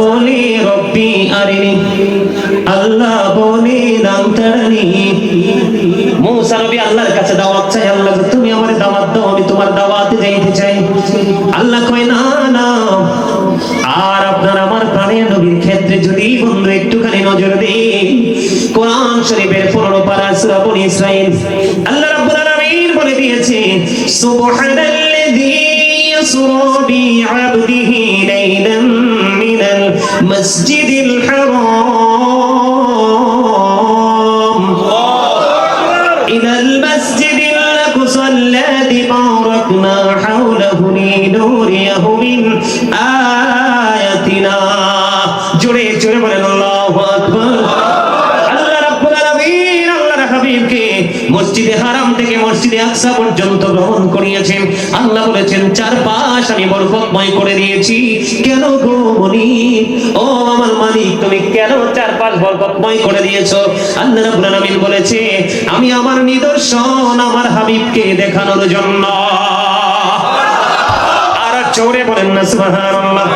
বলে রব্বি আরিনি, আল্লাহ বলে নাম তাড়ানি মুসা নবী আল্লাহর কাছে দাওয়াত চাই, আল্লাহ তুমি আমার দাওয়াত দাও, আমি তোমার দাওয়াতে যাইতে চাই। আল্লাহ কয়, না না। আর আপনার আমার প্রাণের নবীর ক্ষেত্রে যদি বন্ধু একটুখানি নজর দে কোরআন শরীফের 15 পারা সূরা বনি ইসরাইল আল্লাহ রাব্বুল আলামিন বলে দিয়েছে, সুবহানাল্লাযী ইয়াসরা বি আবদিহি লাইলান المسجد الحرام. إلى المسجد الأقصى الذي باركنا حوله لنوريه من মসজিদে হারাম থেকে মসজিদে আকসা পর্যন্ত ভ্রমণ করিয়েছেন। আল্লাহ বলেছেন, চারপাশ আমি বরকতময় করে দিয়েছি। কেন গো মনি? ও আমার মালিক, তুমি কেন চারপাশ বরকতময় করে দিয়েছ? আল্লাহ রাব্বুল আলামিন বলেছে, আমি আমার নিদর্শন, আমার হাবিবকে দেখানোর জন্য। আর জোরে বলেন না, সুবহানাল্লাহ।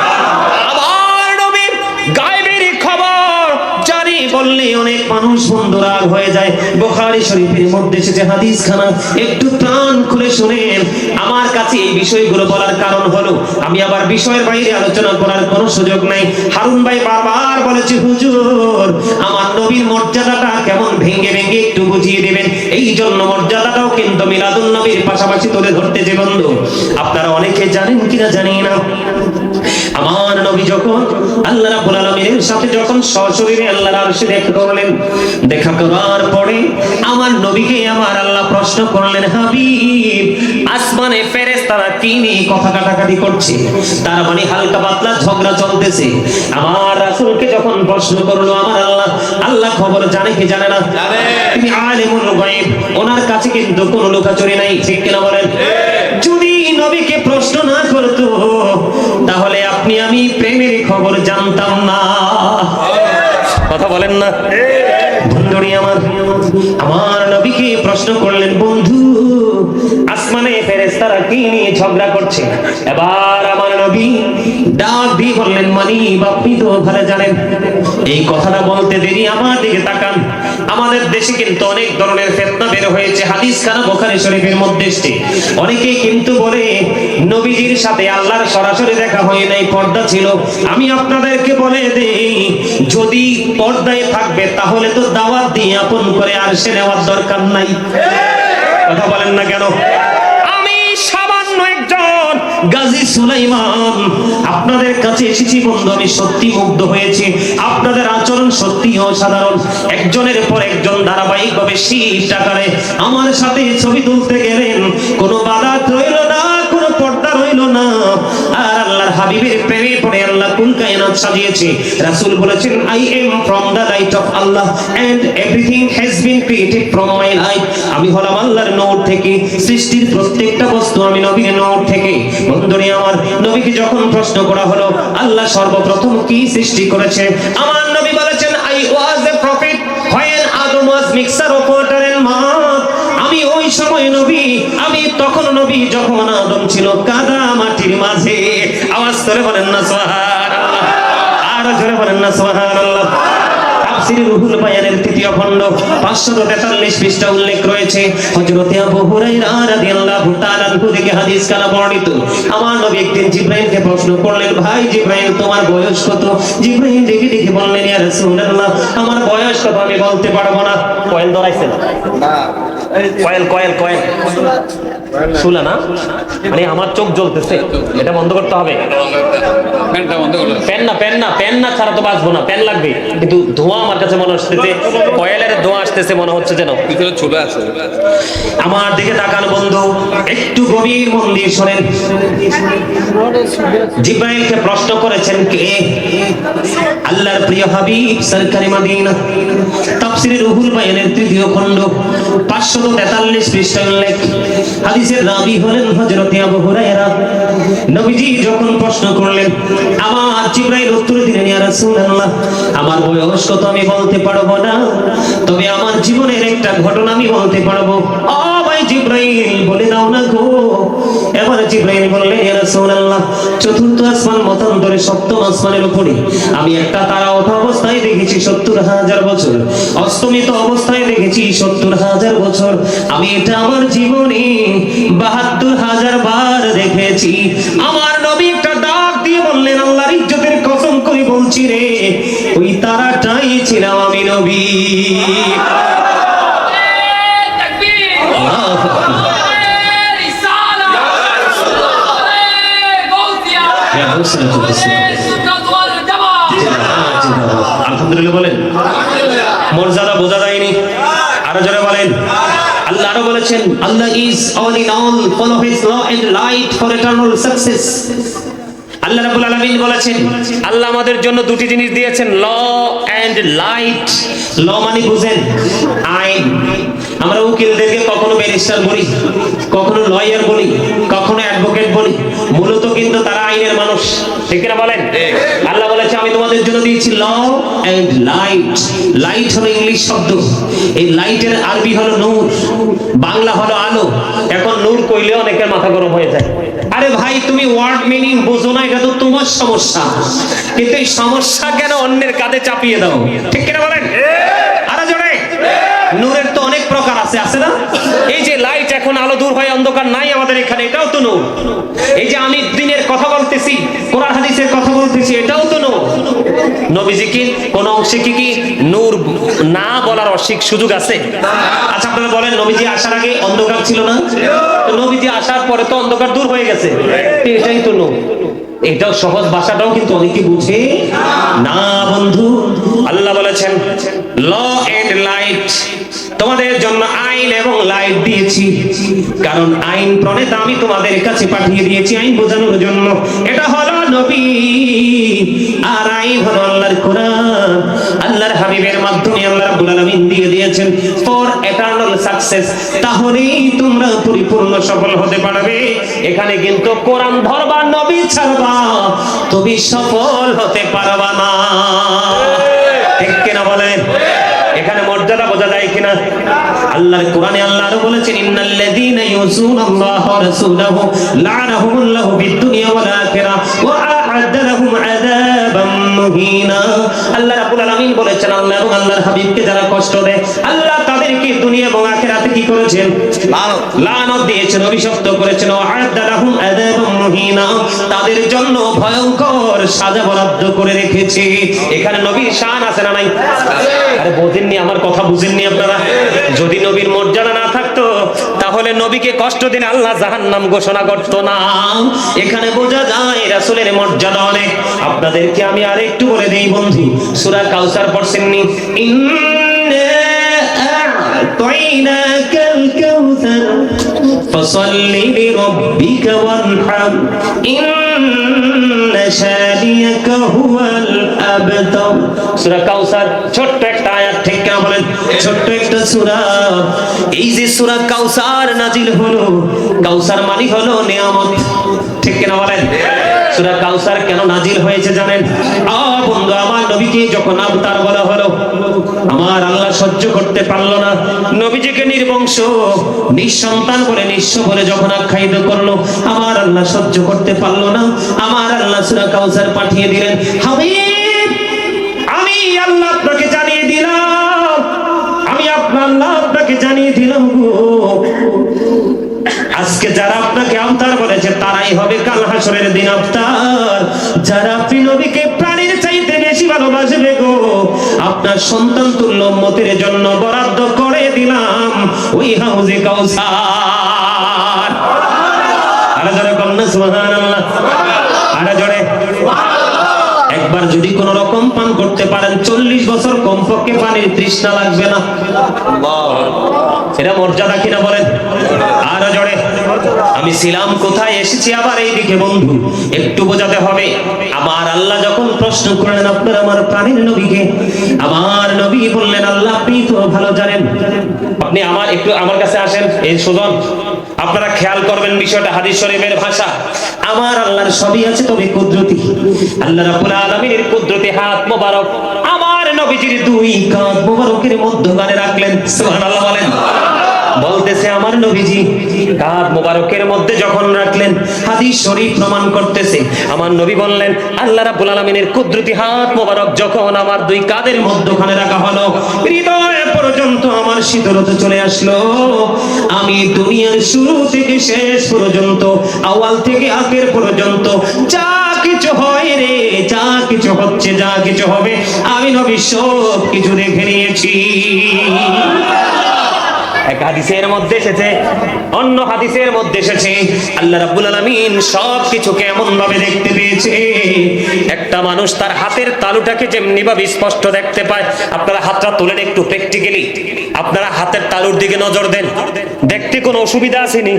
বললে অনেক মানুষ বন্ধু রাগ হয়ে যায়। বুখারী শরীফের মধ্যে এসেছে হাদিস খানা একটু প্রাণ খুলে শুনেন। আমার কাছে এই বিষয়গুলো বলার কারণ হলো, আমি আবার বিষয়ের বাইরে আলোচনা করার কোনো সুযোগ নাই। হারুন ভাই বারবার বলেছে, হুজুর, আমার নবীর মর্যাদাটা কেমন ভেঙে ভেঙে একটু বুঝিয়ে দেবেন। এই জন্য মর্যাদাটাও কিন্তু মিলাদুন নবীর পাশাপাশি তুলে ধরতে যে বন্ধু। আপনারা অনেকে জানেন কিনা জানি না। আমার নবী যখন আল্লাহ রাব্বুল আলামিনের সাথে যখন সশরীরে আল্লাহর আরশে দেখা করলেন দেখা করার পরে আমার নবীকে আমার আল্লাহ প্রশ্ন করলেন হাবিব আসমানে ফেরেশতারা কি নিয়ে কথা কাটাকাটি করছে? তার মানে হালকা পাতলা ঝগড়া চলতেছে। আমার রাসূলকে যখন প্রশ্ন করল আমার আল্লাহ আল্লাহ খবর জানে কি জানে না? তিনি আলিমুল গায়ব ওনার কাছে কিন্তু কোনো লুকাচুরি নাই ঠিক কিনা বলেন? যদি নবীকে প্রশ্ন না করতো তাহলে আপনি আমি প্রেমের খবর জানতাম না। কথা বলেন না। বন্ধুরি আমার। আমার নবীকে প্রশ্ন করলেন বন্ধু আসমানে ফেরেশতারা কি নিয়ে ঝগড়া করছে? এবার আমার নবী ডাক দিয়ে বললেন, মানি আপনি তো ভালো জানেন, এই কথাটা বলতে দেরি আমার দিকে তাকান। আমাদের দেশে কিন্তু অনেক ধরনের ফেতনা বের হয়েছে। হাদিস খানা বোখারি শরীফের মধ্যে এসছে। অনেকেই কিন্তু বলে, নবীজির সাথে আল্লাহর সরাসরি দেখা হয় নাই, পর্দা ছিল। আমি আপনাদেরকে বলে দেই, যদি পর্দায় থাকবে তাহলে তো দাওয়াত দিয়ে আপন করে আর সে নেওয়ার দরকার নাই। কথা বলেন না কেন? আমি সামান্য একজন গাজী সুলাইমান। আপনাদের কাছে এসেছি বন্ধু, আমি সত্যি মুগ্ধ হয়েছি। আপনাদের আচরণ সত্যি অসাধারণ। একজনের পর একজন ধারাবাহিকভাবে শীত আকারে আমার সাথে ছবি তুলতে গেলেন। কোনো বাধা রইল না। হাবিবের প্রেমে পড়ে আল্লাহ কুল কায়নাত সাজিয়েছে? রাসূল বলেছেন I am from the light of Allah and everything has been created from my light আমি হলাম আল্লাহর নূর থেকে, সৃষ্টির প্রত্যেকটা বস্তু আমি নবীর নূর থেকে। বন্ধুরে আমার, নবীকে যখন প্রশ্ন করা হলো, আল্লাহ সর্বপ্রথম কি সৃষ্টি করেছে? আমার নবী বলেছেন I was a prophet when Adam was mixture of water and mud আমি ওই সময় নবী তখন নবী যখন আদম ছিল কাদা মাটির মাঝে। আওয়াজ করে বলেন না সুবহানাল্লাহ। আর জোরে বলেন না সুবহানাল্লাহ। তাফসীরে রুহুল বায়ানের তৃতীয় খণ্ড 543 পৃষ্ঠা উল্লেখ রয়েছে। হযরতে আবু হুরায়রা রাদিয়াল্লাহু তাআলা থেকে হাদিস কানা বর্ণিত। আমার নবী একদিন জিব্রাইলকে প্রশ্ন করলেন ভাই জিব্রাইল তোমার বয়স কত? জিব্রাইল দেখে দেখে বললেন ইয়া রাসূলুল্লাহ আমার বয়স কত আমি বলতে পারব না। কয়েল ধরাইছেন। Coil coil coil. শুলা না? মানে আমার চোখ জ্বলতেছে। এটা বন্ধ করতে হবে। পেন না পেন না পেন না ছাড়া তো বাঁচবো না। পেন লাগবে। কিন্তু ধোঁয়া আমার কাছে মনে আসতেছে কয়েলের ধোঁয়া আসতেছে মনে হচ্ছে যেন। চলে আছে। আমার দিকে তাকান বন্ধু একটু গভীর মন দিয়ে শোনেন। জিব্রাইলকে প্রশ্ন করেছেন কে? আল্লাহর প্রিয় হাবিব সরকারি মাদিনা। তাফসীরে রুহুল বায়ানের তৃতীয় খণ্ড 543 পৃষ্ঠা উল্লেখ। হাদিসের রাবী হলেন হযরত আবু হুরায়রা। নবীজি যখন প্রশ্ন করলেন, আমার জিব্রাইল উত্তর দিলেন, ইয়া রাসূলুল্লাহ, আমার বয়স কত আমি বলতে পারব না। তবে আমার জীবনের একটা ঘটনা আমি বলতে পারব। ও ভাই জিব্রাইল, বলে দাও না গো। এবার জিব্রাইল বললেন, ইয়া রাসূলুল্লাহ, চতুর্থ আসমান মতান্তরে সপ্তম আসমানের উপরে আমি একটা তারা ওঠা অবস্থায় দেখেছি সত্তর হাজার বছর। অস্তমিত অবস্থায় দেখেছি সত্তর হাজার বছর। আমি এটা আমার জীবনে দেখেছি আমার নবী একটা ডাক দিয়ে বললেন, আল্লাহর ইজ্জতের কসম করে বলছি রে, ওই তারাটাই ছিলাম আমি নবী। বলেছেন Allah is all in all follow his law and light for eternal success আল্লাহ রাব্বুল আলামিন বলেছেন, আল্লাহ আমাদের জন্য দুটি জিনিস দিয়েছেন ল এন্ড লাইট ল মানে বুঝেন আইন। আমরা উকিলদেরকে কখনো ব্যারিস্টার বলি কখনো লয়ার বলি কখনো অ্যাডভোকেট বলি। মূলত কিন্তু তারা আইনের মানুষ। ঠিক কিনা বলেন? আল্লাহ বলেছে আমি তোমাদের জন্য দিয়েছি ল এন্ড লাইট লাইট হলো ইংলিশ শব্দ। এই লাইটের আরবি হলো নূর। বাংলা হলো আলো। এখন নূর কইলে অনেকের মাথা গরম হয়ে যায়। আরে ভাই তুমি ওয়ার্ড মিনিং বোঝো না এটা তো তোমার সমস্যা। কিন্তু এই সমস্যা কেন অন্যের কাঁধে চাপিয়ে দাও? ঠিক কিনা বলেন? আরে জোরে! নূরের তো অনেক প্রকার আছে আছে না? এই যে লাইট এখন দূর হয় অন্ধকার নাই আমাদের এখানে, এটাও তো নূর। এই যে আমি দিনের কথা বলতেছি, কোরআন হাদিসের কথা বলতেছি, এটাও তো নূর। নবীজি কি, কোন অংশে কি কি নূর না বলার অসিক সুযোগ আছে? আচ্ছা আপনারা বলেন, নবীজি আসার আগে অন্ধকার ছিল না? তো নবীজি আসার পরে তো অন্ধকার দূর হয়ে গেছে। এটাই তো নূর। এটাও সহজ ভাষাটাও কিন্তু অনেকে বুঝে না, বন্ধু। আল্লাহ বলেছেন ল এন্ড লাইট তোমাদের জন্য আইন এবং লাইট দিয়েছি। কারণ আইন প্রণেতা আমি তোমাদের কাছে পাঠিয়ে দিয়েছি আইন বোঝানোর জন্য। এটা হলো নবী, আর আইন হলো আল্লাহর কোরআন। আল্লাহর হাবিবের মাধ্যমে আল্লাহ রাব্বুল আলামিন দিয়ে দিয়েছেন ফর এটারনাল সাকসেস তাহলেই তোমরা পরিপূর্ণ সফল হতে পারবে। এখানে কিন্তু কোরআন ধরবা, নবী ছাড়বা, তুমি সফল হতে পারবা না। ঠিক কিনা বলেন? এখানে মর্যাদা বোঝা যায় কিনা? আল্লাহর কোরআনে আল্লাহ আরও বলেছেন, ইন্নাল্লাযীনা ইউযুনাল্লাহা ওয়া রাসূলাহু লা'নাহুমুল্লাহু বিদ-দুনিয়া ওয়াল আখিরাহ ওয়া আ'আদ্দা লাহুম আযাবাম মুহিনা। আল্লাহ রাব্বুল আলামিন বলেছেন, আল্লাহ এবং আল্লাহর হাবিবকে যারা কষ্ট দেয়, আল্লাহ তাদেরকে দুনিয়া এবং আখিরাতে কি করেছেন? লানত। দিয়েছেন অভিশপ্ত করেছেন। ওয়া আ'আদ্দা আযাবাম মুহিনা। তাদের জন্য ভয়ঙ্কর সাজা বরাদ্দ করে রেখেছে। এখানে নবীর শান আছে না নাই? আরে বোঝেননি আমার কথা বুঝেননি আপনারা? যদি নবীর মর্যাদা না থাকতো তাহলে নবীকে কষ্ট দিন আল্লাহ জাহান্নাম ঘোষণা করতো না। এখানে বোঝা যায় রাসূলের মর্যাদা অনেক। আপনাদেরকে আমি আরেকটু বলে দেই বন্ধু সূরা কাউসার পড়ছেননি? ইন্না আ'তাইনাকাল কাউসার ফসল্লি লিরাব্বিকা ওয়ানহার ইন্না শানিয়াকা হুয়াল আবতার সূরা কাউসার ছোট্ট একটা আয়াত কিনা বলেন? ছোট্ট একটা সূরা। এই যে সূরা কাউসার নাজিল হলো, কাউসার মানে হলো নিয়ামত, ঠিক কিনা বলেন? সূরা কাউসার কেন নাজিল হয়েছে জানেন? আ বন্ধু, আমার নবীকে যখন আবতার বলা হলো, আমার আল্লাহ সহ্য করতে পারল না। নবীজিকে নির্বংশ নিঃসন্তান বলে, নিঃস্ব বলে যখন আখ্যায়িত করল, আমার আল্লাহ সহ্য করতে পারল না। আমার আল্লাহ সূরা কাউসার পাঠিয়ে দিলেন, হাবিব, আমি আল্লাহ আপনাকে জানিয়ে দিলাম। আমি আপনার আল্লাহ আপনাকে জানিয়ে দিলাম আজকে যারা আপনাকে আবতার বলেছে, তারাই হবে কাল হাসরের দিন আপনার যারা আপনি নবীকে প্রাণীর চাইতে বেশি ভালোবাসবে গো, আপনার সন্তান তুল্য মতের জন্য বরাদ্দ করে দিলাম। ওই হাউজে কাউসার। আরে জোরে কন্যা সুবহানাল্লাহ। আরে জোরে। একবার যদি কোন রকম পান করতে পারেন, চল্লিশ বছর কমপক্ষে পানির তৃষ্ণা লাগবে না। এটা মর্যাদা কিনা বলেন? আরও জোরে। আমি ছিলাম কোথায়? এসেছি আবার এইদিকে, বন্ধু। একটু বোঝাতে হবে, আমার আল্লাহ যখন প্রশ্ন করলেন আপনার আমার প্রাণীর নবীকে, আমার নবী বললেন, আল্লাহ আপনি তো ভালো জানেন। আপনি আমার, একটু আমার কাছে আসেন। এই, সুজন আপনারা খেয়াল করবেন বিষয়টা হাদিস শরীফের ভাষা। আমার আল্লাহর সবই আছে, তবে কুদরতি। আল্লাহ রাব্বুল আলামিনের কুদরতি হাত মোবারক আমার নবীজির দুই কাঁধ মোবারকের মধ্যখানে রাখলেন। সুবহানাল্লাহ বলেন। বলতেছে আমার নবীজি কাঁধ মোবারকের মধ্যে যখন রাখলেন, হাদিস শরীফ প্রমাণ করতেছে। আমার নবী বললেন, আল্লাহ রাব্বুল আলামিনের কুদরতি হাত মোবারক যখন আমার দুই কাঁধের মধ্যখানে রাখা হলো, হৃদয় পর্যন্ত আমার শীতলতা চলে আসলো। আমি দুনিয়ার শুরু থেকে শেষ পর্যন্ত আওয়াল থেকে আখের পর্যন্ত, যা কিছু হয় রে, যা কিছু হচ্ছে, যা কিছু হবে, আমি নবী সব কিছু দেখে নিয়েছি। হাদিসের মধ্যে এসেছে, অন্য হাদিসের মধ্যে এসেছে, আল্লাহ রাব্বুল আলামিন সব কিছুকে কেমন ভাবে দেখতে পেয়েছে। একটা মানুষ তার হাতের তালুটাকে যেমনি ভাবে স্পষ্ট দেখতে পায়। আপনারা হাতটা তোলেন একটু প্র্যাকটিক্যালি আপনারা হাতের তালুর দিকে নজর দেন। দেখতে কোনো অসুবিধা আসেনি।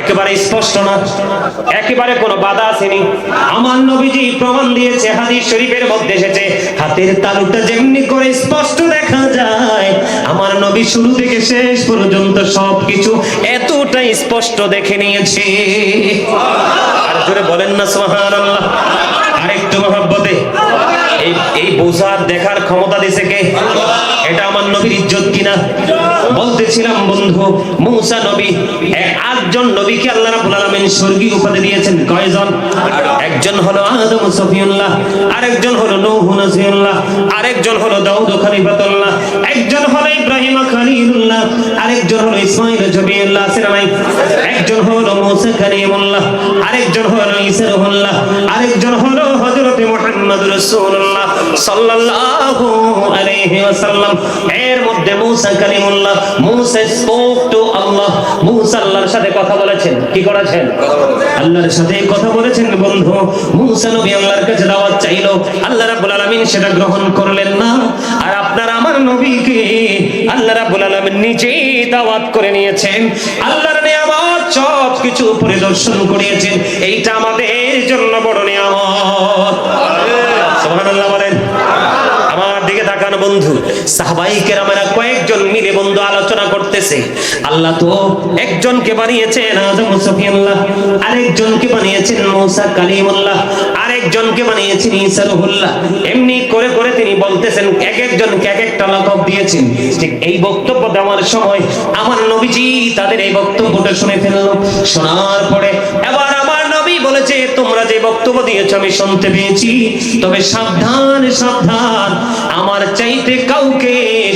একেবারে স্পষ্ট না। একেবারে কোনো বাধা আসেনি। আমার নবীজি প্রমাণ দিয়েছে, হাদিস শরীফের মধ্যে এসেছে, হাতের তালুটা যেমনি করে স্পষ্ট দেখা যায়, আমার নবী শুরু থেকে শেষ পর্যন্ত সবকিছু এতটাই স্পষ্ট দেখে নিয়েছে। আর জোরে বলেন না, সুবহানাল্লাহ। আরেকটু মহব্বতে। এই এই বোঝার দেখার ক্ষমতা দিছে কে? এটা আমার নবীর ইজ্জত কিনা? বলতেছিলাম, বন্ধু, মূসা নবী আটজন নবীকে আল্লাহ রাব্বুল আলামিন স্বর্গীয় উপাধি দিয়েছেন। কয়জন? একজন হলো আদম সফিউল্লাহ, আরেকজন হলো নূহ নাসিউল্লাহ আরেকজন হলো দাউদ খলিফাতুল্লাহ, একজন হলো ইব্রাহিম খলিলুল্লাহ আরেকজন হলো ইসমাঈল জবিউল্লাহ আছে একজন হলো মূসা কালিমুল্লাহ, আরেকজন হলো ঈসা রুহুল্লাহ, আরেকজন হলো হযরত মুহাম্মদ রাসূলুল্লাহ সাল্লাল্লাহু আলাইহি ওয়াসাল্লাম। এর মধ্যে মূসা কালিমুল্লাহ, মূসা স্পোক টু আল্লাহ। মূসা আল্লাহর সাথে কথা বলেছেন। কি করেছেন? আল্লাহর সাথে কথা বলেছেন বন্ধু। মূসা নবী আল্লাহর কাছে দাওয়াত চাইলো। আল্লাহ রাব্বুল আলামিন সেটা গ্রহণ করলেন না। আর আপনার আমার নবীকে আল্লাহ রাব্বুল আলামিন নিজেই দাওয়াত করে নিয়েছেন। আল্লাহর নিয়ামত সব কিছু পরিদর্শন করিয়েছেন। এইটা আমাদের জন্য বড় নিয়ামত। সুবহানাল্লাহ বলেন। আমার দিকে তাকান বন্ধু। কয়েকজন মিলে বন্ধু আলোচনা করতেছে। আল্লাহ তো একজনকে বানিয়েছেন আদম সফিউল্লাহ আরেকজনকে বানিয়েছেন মূসা কালিমুল্লাহ একজনকে বানিয়েছেন ঈসা রুহুল্লাহ। এমনি করে করে তিনি বলতেছেন, এক একজনকে এক একটা লকব দিয়েছেন। ঠিক এই বক্তব্য দেওয়ার সময় আমার নবীজি তাদের এই বক্তব্যটা শুনে ফেলল। শোনার পরে এবার আমার নবী বলেছে, তোমরা যে বক্তব্য দিয়েছ আমি শুনতে পেয়েছি। তবে সাবধান সাবধান। আমার চাইতে কাউকে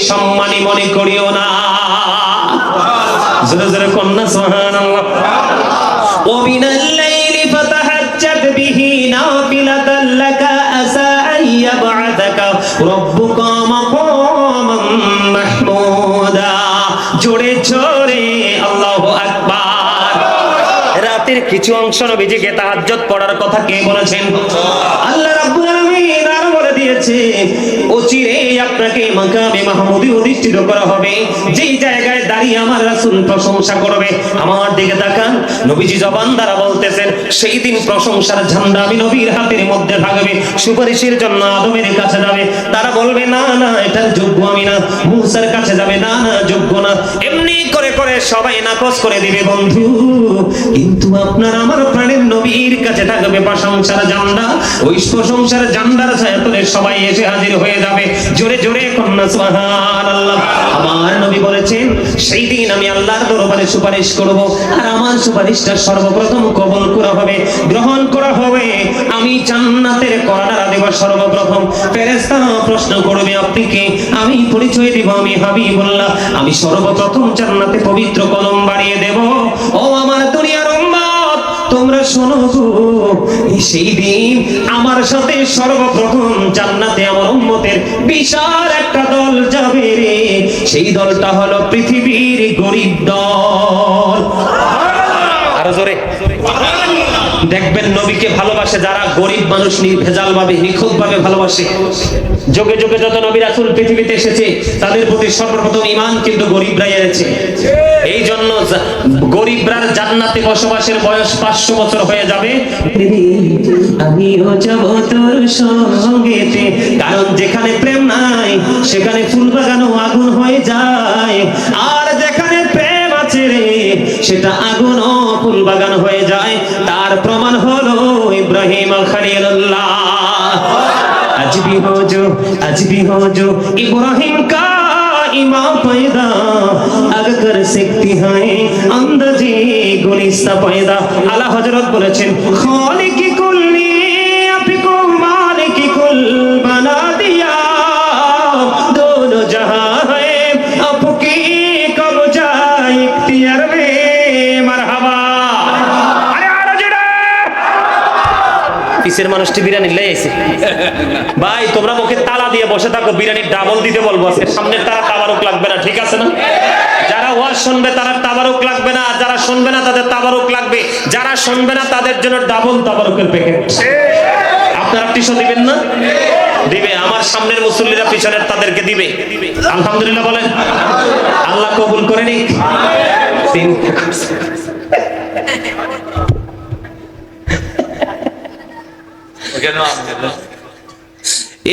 সম্মানী মনে করিও না। জোরে জোরে কন্যা সোহান অবিনাশ রাতের কিছু অংশ নবীজিকে তাহাজ্জুদ পড়ার কথা কে বলেছেন? আল্লাহ রাব্বুল বলে দিয়েছে অচিরে আপনাকে মাকামে মাহমুদি অধিষ্ঠিত করা হবে। যেই জায়গায় দাঁড়িয়ে আমার রাসূল প্রশংসা করবে, আমার দিকে তাকান। নবীজি জবান দ্বারা বলতেছেন, সেই দিন প্রশংসার ঝান্ডা আমি নবীর হাতের মধ্যে থাকবে সুপারিশের জন্য আদমের কাছে যাবে। তারা বলবে, না না, এটার যোগ্য আমি না। মুসার কাছে যাবে, না না, যোগ্য না। করে সবাই নাকচ করে দিবে, বন্ধু। কিন্তু আপনার আমার প্রাণের নবীর কাছে থাকবে প্রশংসার জান্ডা ওই প্রশংসার জান্ডার ছায়াতলে সবাই এসে হাজির হয়ে যাবে। জোরে জোরে কন্যা, সুবহানাল্লাহ। আমার নবী বলেছেন, সেই দিন আমি আল্লাহর দরবারে সুপারিশ করব, আর আমার সুপারিশটা সর্বপ্রথম কবুল করা হবে, গ্রহণ করা হবে। আমি জান্নাতের কর্নার দেব সর্বপ্রথম ফেরেশতা প্রশ্ন করবে, আপনি কে? আমি পরিচয় দিব, আমি হাবিবুল্লাহ। আমি সর্বপ্রথম জান্নাতে পবিত্র কলম বাড়িয়ে দেব। ও আমার দুনিয়ার উম্মত, তোমরা শোনো সেই দিন আমার সাথে সর্বপ্রথম জান্নাতে আমার উম্মতের বিশাল একটা দল যাবে রে। সেই দলটা হলো পৃথিবীর গরিব দল। আরও জোরে। দেখবেন নবীকে ভালোবাসে যারা, গরিব মানুষ ভেজাল ভাবে নিখুঁত ভাবে ভালোবাসে। যোগে যোগে যত নবী রাসূল পৃথিবীতে এসেছে, তাদের প্রতি সর্বপ্রথম ঈমান কিন্তু গরিবরাই এনেছে। এই জন্য গরিবরার জান্নাতে বসবাসের বয়স পাঁচশো বছর হয়ে যাবে। আমিও যাব তোর সঙ্গেতে, কারণ যেখানে প্রেম নাই, সেখানে ফুল বাগানও আগুন হয়ে যায়। আর যেখানে প্রেম আছে রে, সেটা আগুন বাগান হয়ে যায়, তার প্রমাণ হলো ইব্রাহিম খলিল্লাহ আজ ভি হো আজ ভি হো ইব্রাহিম কা ইমাম পয়দা। আগ শক্তি সকতি হায়, আন্দাজে গুলিস্তা পয়দা। আলা হযরত বলেছেন, খালিকি কুল্লি পিসের মানুষটি বিরিয়ানি লে আইছে ভাই, তোমরা মুখে তালা দিয়ে বসে থাকো বিরিয়ানি ডাবল দিতে বলব আজকে। সামনের তারা তাবারক লাগবে না, ঠিক আছে না? যারা ওয়াজ শুনবে তারা তাবারক লাগবে না যারা শুনবে না তাদের তাবারক লাগবে। যারা শুনবে না তাদের জন্য ডাবল তাবারকের প্যাকেট আপনারা টিশো দিবেন না? দিবে, আমার সামনের মুসল্লিরা পিছনের তাদেরকে দিবে। আলহামদুলিল্লাহ বলেন। আল্লাহ কবুল করে নিক। চিন্তা করছে।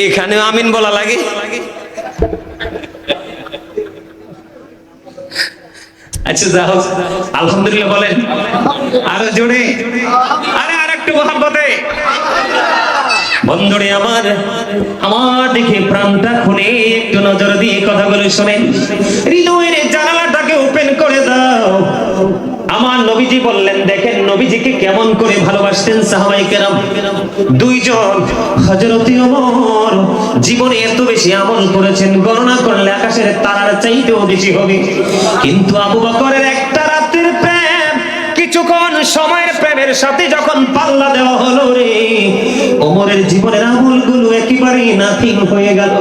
এখানে আমিন বলা? লাগে। আচ্ছা যাও আলহামদুলিল্লাহ বলেন। আরও জোরে। আরে মহাব্বতে। বন্ধুরে আমার আমার দিকে প্রাণটা খুলে একটু নজর দিয়ে কথাগুলো শোনেন। হৃদয়ের জানালাটাকে ওপেন করে দাও। আমার নবীজি বললেন দেখেন নবীজিকে কেমন করে ভালোবাসতেন সাহাবাই কেরাম। দুইজন হজরতি ওমর জীবনে এত বেশি আমল করেছেন গণনা করলে আকাশের তারার চাইতেও বেশি হবে। কিন্তু আবু বকরের একটা রাতের প্রেম কিছুক্ষণ সময়ের প্রেমের সাথে যখন পাল্লা দেওয়া হলো রে ওমরের জীবনের আমলগুলো একেবারেই নাথিং হয়ে গেল।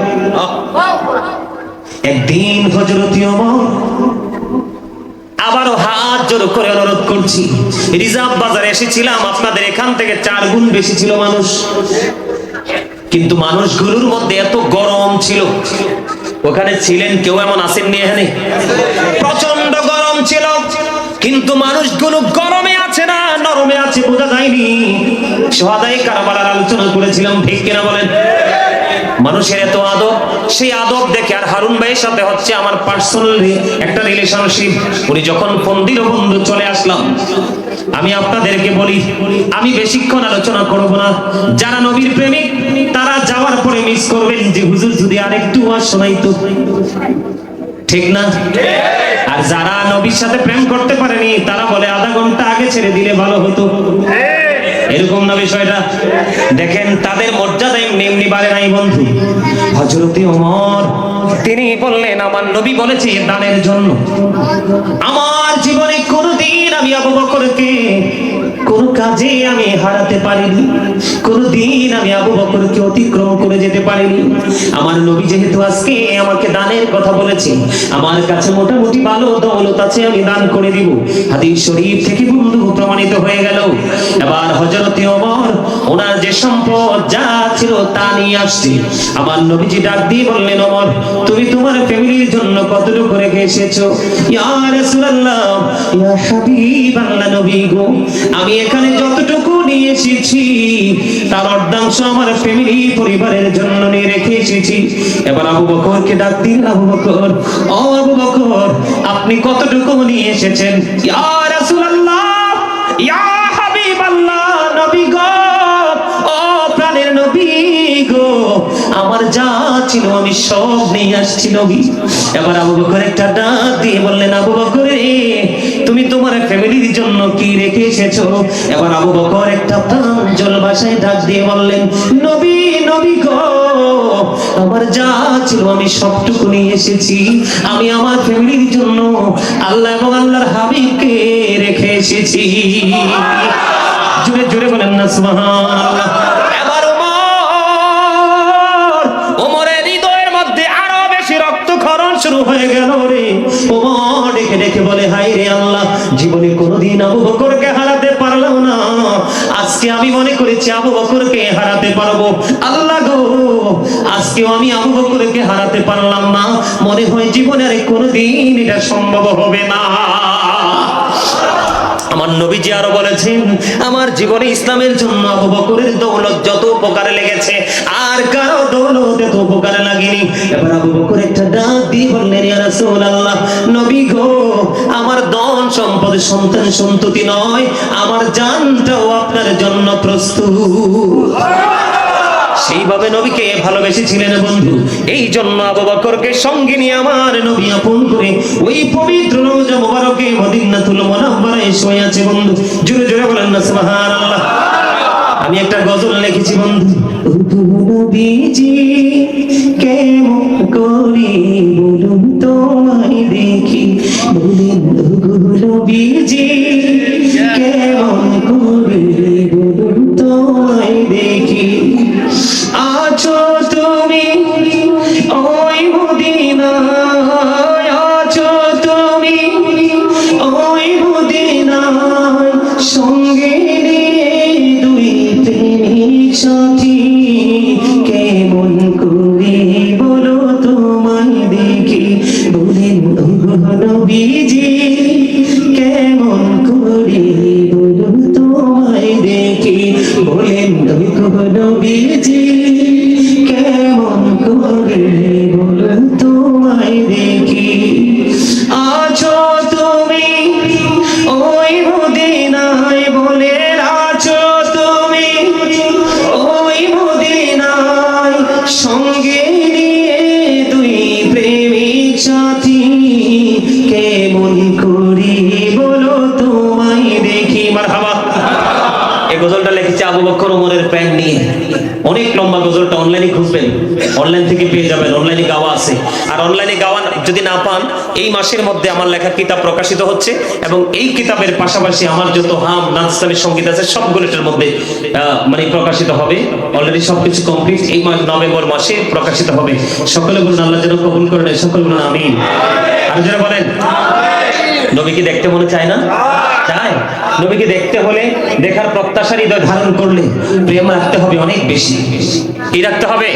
একদিন হজরতি ওমর আবারও হাত জোর করে অনুরোধ করছি। রিজার্ভ বাজারে এসেছিলাম, আপনাদের এখান থেকে চার গুণ বেশি ছিল মানুষ। কিন্তু মানুষগুলোর মধ্যে এত গরম ছিল। ওখানে ছিলেন কেউ এমন আসেননি এখানে? প্রচণ্ড গরম ছিল। কিন্তু মানুষগুলো গরমে আছে না, নরমে আছে, বোঝা যায়নি। সহাদাই কারবালার আলোচনা করেছিলাম, ঠিক কিনা বলেন? মানুষের এত আদব, সেই আদব দেখে আর হারুন ভাইয়ের সাথে হচ্ছে আমার পার্সোনাল একটা রিলেশনশিপ উনি যখন ফোন দিল, বন্ধু, চলে আসলাম। আমি আপনাদেরকে বলি, আমি বেশিক্ষণ আলোচনা করব না। যারা নবীর প্রেমিক, তারা যাওয়ার পরে মিস করবেন যে হুজুর যদি আরেকটু ওয়াজ শোনাইতো ঠিক না? আর যারা নবীর সাথে প্রেম করতে পারেনি, তারা বলে, আধা ঘণ্টা আগে ছেড়ে দিলে ভালো হতো। এরকম না বিষয়টা? দেখেন, তাদের মর্যাদা এমনি এমনি বাড়ে নাই, বন্ধু। হজরতি ওমর, তিনি বললেন, আমার নবী বলেছে দানের জন্য। আমার জীবনে কোনদিন আমি আবু বকরকে কোন কাজে আমি হারাতে পারিনি। কোনদিন আমি আবু বকরকে অতিক্রম করে যেতে পারিনি। আমার নবী যেহেতু আজকে আমাকে দানের কথা বলেছে আমার কাছে মোটামুটি ভালো দৌলত আছে, আমি দান করে দিব। হাদিস শরীফ থেকে বন্ধু প্রমাণিত হয়ে গেল। এবার হযরতে ওমর, ওনার যে সম্পদ যা ছিল তা নিয়ে আসছে। আমার নবীজি ডাক দিয়ে বললেন, ওমর, তুমি তোমার ফ্যামিলির জন্য কতটুকু রেখে এসেছ? ইয়া রাসূলুল্লাহ, ইয়া হাবিবাল্লাহ নবী গো এখানে যতটুকু নিয়ে এসেছি, তার অর্ধাংশ আমার ফ্যামিলি পরিবারের জন্য নিয়ে রেখে এসেছি। এবার আবু বকরকে ডাক দিন আবু বকর। ও আবু বকর, আপনি কতটুকু নিয়ে এসেছেন? ইয়া রাসূলুল্লাহ, ইয়া আমার যা ছিল আমি সব নিয়ে আসছি নবী। এবার আবু বকর একটা ডাক দিয়ে বললেন, আবু বকর, তুমি তোমার ফ্যামিলির জন্য কি রেখে এসেছ? এবার আবু বকর একটা প্রাঞ্জল ভাষায় ডাক দিয়ে বললেন, নবী নবী গো, আমার যা ছিল আমি সবটুকু নিয়ে এসেছি। আমি আমার ফ্যামিলির জন্য আল্লাহ এবং আল্লাহর হাবিবকে রেখে এসেছি। জোরে জোরে বলেন না, সুবহানাল্লাহ। হয়ে গেল রে। ওমর বলে হাই রে আল্লাহ, জীবনে কোনোদিন আবু বকরকে হারাতে পারলাম না। আজকে আমি মনে করেছি আবু বকরকে হারাতে পারব। আল্লাহ গো, আজকেও আমি আবু বকরকে হারাতে পারলাম না। মনে হয় জীবনে আর কোনোদিন এটা সম্ভব হবে না। আমার নবীজি আরও বলেছেন, আমার জীবনে ইসলামের জন্য আবু দৌলত যত উপকারে লেগেছে, আর কারও দৌলত এত উপকারে লাগেনি। এবার আবু একটা ডাক দিয়ে বললেন, ইয়া রাসূলুল্লাহ, নবী গো, আমার ধন সম্পদ সন্তান সন্ততি নয়, আমার জানটাও আপনার জন্য প্রস্তুত। সেইভাবে নবীকে ভালোবেসেছিলেন বন্ধু। এই জন্য আবু বকরকে সঙ্গে নিয়ে আমার নবী আপন করে ওই পবিত্র রোজা মোবারকে মদিনাতুল মুনাওয়ারায় শুয়ে আছে বন্ধু। জোরে জোরে বলেন না, সুবহানাল্লাহ। আমি একটা গজল লিখেছি বন্ধু। নবীজি, কেমন করি বলুন তোমায় দেখি। বলুন নবীজি Jesus. মাসের মধ্যে আমার লেখা কিতাব প্রকাশিত হচ্ছে এবং এই কিতাবের পাশাপাশি আমার যত হাম নাচতানি সংগীত আছে সবগুলোটার মধ্যে মানে প্রকাশিত হবে। অলরেডি সবকিছু কমপ্লিট এই মাস নভেম্বর মাসে প্রকাশিত হবে। সকলে বলুন, আল্লাহ যেন কবুল করেন সকলে বলুন, আমিন। আর যারা বলেন। নবীকে দেখতে মনে চায় না? চায়। নবীকে দেখতে হলে দেখার প্রত্যাশার হৃদয় ধারণ করলে প্রেম রাখতে হবে অনেক বেশি। কি রাখতে হবে?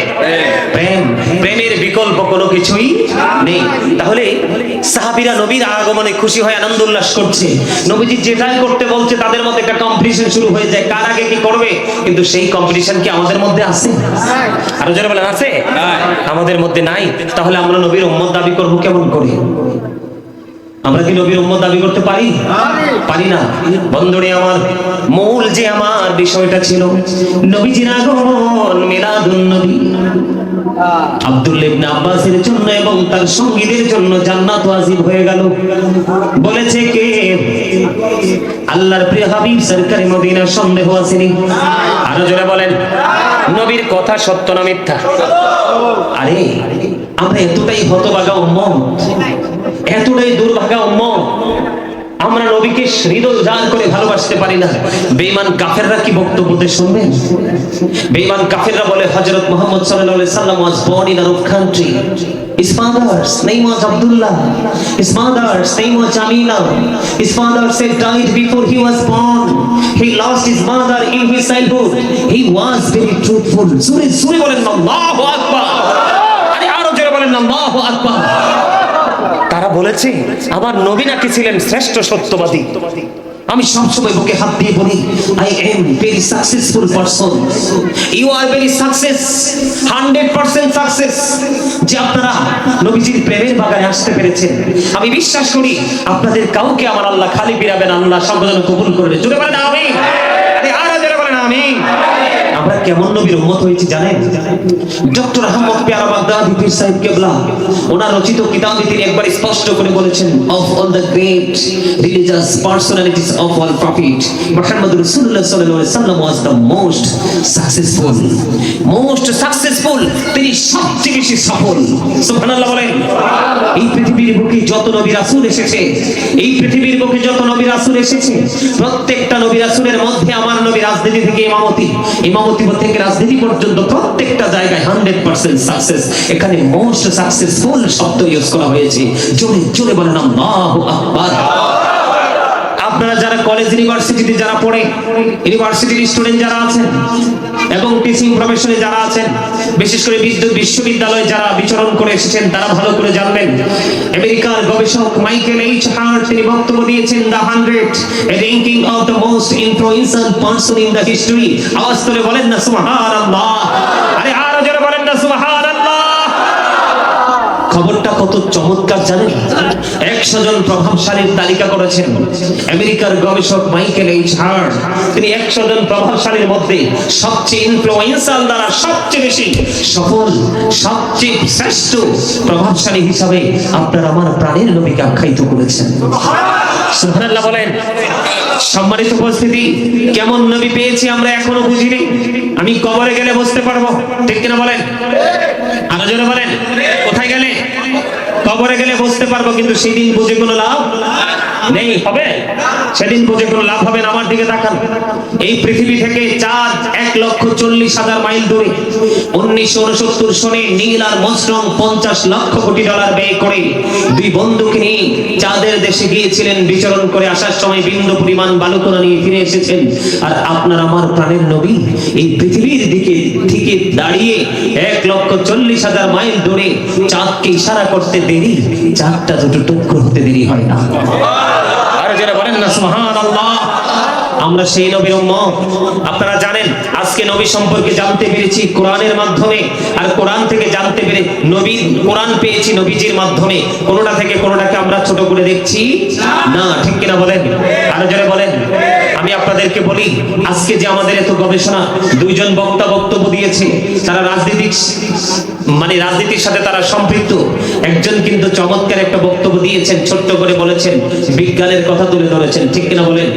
প্রেম। প্রেমের বিকল্প কোনো কিছুই নেই। তাহলে সাহাবীরা নবীর আগমনে খুশি হয়ে আনন্দ উল্লাস করছে। নবীজি যেটাই করতে বলছে তাদের মধ্যে একটা কম্পিটিশন শুরু হয়ে যায়। কার আগে কি করবে? কিন্তু সেই কম্পিটিশন কি আমাদের মধ্যে আছে? আরও যারা বলেন আছে? আমাদের মধ্যে নাই। তাহলে আমরা নবীর উম্মত দাবি করব কেমন করে? আমরা কি নবীর উম্মত দাবি করতে পারি? পারি। না। বন্ধুরে আমার মূল যে আমার বিষয়টা ছিল নবীজির আগমন মিলাদুন নবী। আব্দুল্লাহ ইবনে আব্বাসের জন্য এবং তার সঙ্গীদের জন্য জান্নাত ওয়াজিব হয়ে গেল। বলেছে কে? আল্লাহর প্রিয় হাবিব সরকারি মদিনার সন্দেহ আসেনি। আরও জোরে বলেন নবীর কথা সত্য না মিথ্যা? আরে আমরা এতটাই হতবাগা উম্মত এতটাই দুর্ভাগা আমরা নবীকে হৃদয় উজাড় করে ভালোবাসতে পারি না বেঈমান কাফেররা কি বক্তব্য শুনবেন বেঈমান কাফেররা বলে হযরত মুহাম্মদ সাল্লাল্লাহু সাল্লাম was born in Arab country his father's name was Abdullah his mother's name was Jamila his father said died before he was born he lost his mother in his childhood he was very truthful সুরে সুরে বলেন আল্লাহু আকবার আরে আরও বলেন আল্লাহু বলেছে, আমার নবী নাকি ছিলেন শ্রেষ্ঠ সত্যবাদী। আমি সবসময় বুকে হাত দিয়ে বলি I am very successful person you are very success hundred percent success যে আপনারা নবীজির প্রেমের বাগানে আসতে পেরেছেন, আমি বিশ্বাস করি আপনাদের কাউকে আমার আল্লাহ খালি ফিরাবেন, আল্লাহ সম্বোধন কবুল করবে। জুড়ে বলেন আমি আরে আর জোরে বলেন আমি আমরা কেমন নবীর উম্মত হয়েছি জানেন? ডক্টর আহমদ পেয়ারা বাগদাদি পীর সাহেব কেবলা ওনার রচিত কিতাবে তিনি একবার স্পষ্ট করে বলেছেন of all the great religious personalities of all prophet Muhammad রাসূলুল্লাহ সাল্লাল্লাহু আলাইহি সাল্লাম was the most successful most successful তিনি সবচেয়ে বেশি সফল। সুবহানাল্লাহ বলেন। এই পৃথিবীর বুকে যত নবী রাসূল এসেছে এই পৃথিবীর বুকে যত নবী রাসূল এসেছে প্রত্যেকটা নবী রাসূলের মধ্যে আমার নবী রাজনীতি থেকে ইমামতি। ইমামতি থেকে রাজনীতি পর্যন্ত প্রত্যেকটা জায়গায় হান্ড্রেড পার্সেন্ট সাকসেস এখানে মোস্ট সাকসেসফুল শব্দ ইউজ করা হয়েছে। জোরে জোরে বলেন আল্লাহু আকবার। আপনারা যারা কলেজ ইউনিভার্সিটিতে যারা পড়ে ইউনিভার্সিটির স্টুডেন্ট যারা আছেন এবং টিচিং প্রফেশনে যারা আছেন, বিশেষ করে বিদ্যুৎ বিশ্ববিদ্যালয়ে যারা বিচরণ করে এসেছেন, তারা ভালো করে জানবেন। আমেরিকার গবেষক মাইকেল এইচ হার্ট তিনি বক্তব্য দিয়েছেন the hundred ranking of the most influential person in the history আওয়াজ তুলে বলেন না, সুবহানাল্লাহ আরে আরও জোরে বলেন না সুবহানাল্লাহ খবরটা কত চমৎকার জানেন? একশো জন প্রভাবশালীর তালিকা করেছেন। আমেরিকার গবেষক মাইকেল এইচ হার্ট তিনি একশো জন প্রভাবশালীর মধ্যে সবচেয়ে ইনফ্লুয়েন্সাল দ্বারা সবচেয়ে বেশি সফল, সবচেয়ে শ্রেষ্ঠ প্রভাবশালী হিসাবে আপনার আমার প্রাণের নবীকে আখ্যায়িত করেছেন। বলেন, সম্মানিত উপস্থিতি, কেমন নবী পেয়েছি আমরা এখনও বুঝিনি। আমি কবরে গেলে বুঝতে পারব। ঠিক কিনা বলেন? আরও বলেন, কোথায় গেলে? কবরে গেলে বুঝতে পারব কিন্তু সেদিন বুঝে কোনো লাভ? নেই, হবে? সেদিন বুঝে কোনো লাভ হবে না, আমার দিকে তাকান। এই পৃথিবী থেকে চাঁদ এক লক্ষ চল্লিশ হাজার মাইল দূরে। উনিশশো উনসত্তর সনে নীল আর মসরম পঞ্চাশ লক্ষ কোটি ডলার ব্যয় করে দুই বন্ধুকে নিয়ে চাঁদের দেশে গিয়েছিলেন, বিচরণ করে আসার সময় বিন্দু পরিমাণ বালুকোনা নিয়ে ফিরে এসেছেন। আর আপনার আমার প্রাণের নবী এই পৃথিবীর দিকে থেকে দাঁড়িয়ে এক লক্ষ চল্লিশ হাজার মাইল দূরে চাঁদকে ইশারা করতে দেরি, চাঁদটা দুটো টুকরো হতে দেরি হয় না। যারা বলেন না, সুবহানাল্লাহ, আমরা সেই নবীর আপনারা জানেন, আজকে নবী সম্পর্কে জানতে পেরেছি কোরআনের মাধ্যমে, আর কোরআন থেকে জানতে পেরে নবী কোরআন পেয়েছি নবীজির মাধ্যমে। কোনোটা থেকে কোনোটাকে আমরা ছোট করে দেখছি? না, ঠিক কিনা বলেন? আরও যারা বলেন। আমি আপনাদেরকে বলি, আজকে যে আমাদের এত গবেষণা, দুইজন বক্তা বক্তব্য দিয়েছে, তারা রাজনীতিক মানে রাজনীতির সাথে তারা সম্পৃক্ত। একজন কিন্তু চমৎকার একটা বক্তব্য দিয়েছেন, ছোট্ট করে বলেছেন, বিজ্ঞানের কথা তুলে ধরেছেন, ঠিক কিনা বলেন?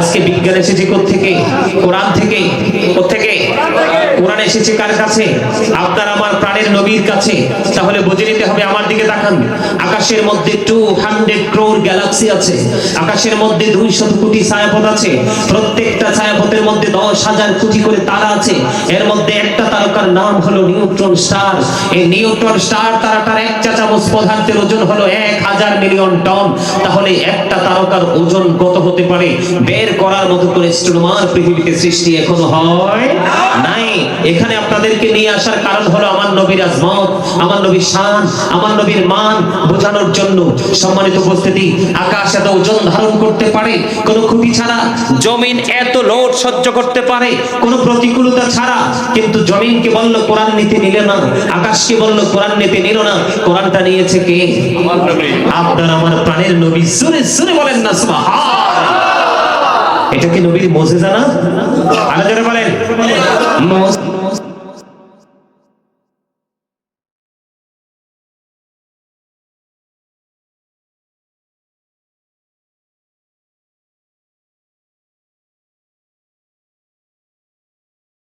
আজকে বিজ্ঞান এসেছে থেকে কোরআন থেকে? থেকে কোরআন এসেছে কার কাছে? আপনার আমার প্রাণের নবীর কাছে। তাহলে বুঝে নিতে হবে, আমার দিকে তাকান। আকাশের মধ্যে টু হান্ড্রেড ক্রোর গ্যালাক্সি আছে। আকাশের মধ্যে দুইশত কোটি ছায়াপথ আছে। প্রত্যেকটা ছায়াপথের মধ্যে দশ হাজার কোটি করে তারা আছে। এর মধ্যে একটা তারকার নাম হলো নিউট্রন স্টার। এই নিউট্রন স্টার তারাটার এক চা চামচ পদার্থের ওজন হলো এক হাজার মিলিয়ন টন। তাহলে একটা তারকার ওজন কত হতে পারে? বের করার মতো করে পৃথিবীতে সৃষ্টি এখনও হয় নাই এখানে আপনাদেরকে নিয়ে আসার কারণ হলো আমার নবীর আজমত আমার নবীর শান আমার নবীর মান বোঝানোর জন্য সম্মানিত উপস্থিতি। আকাশ এত ওজন ধারণ করতে পারে কোনো খুঁটি ছাড়া জমিন এত লোড সহ্য করতে পারে কোনো প্রতিকূলতা ছাড়া কিন্তু জমিনকে বলল কোরআন নিতে নিলে না আকাশকে বলল কোরআন নিতে নিল না। কোরআনটা নিয়েছে কে? আপনার আমার প্রাণের নবী। সুরে সুরে বলেন না সুবহান। এটা কি নবীর মোজেজা না? আলাদা বলেন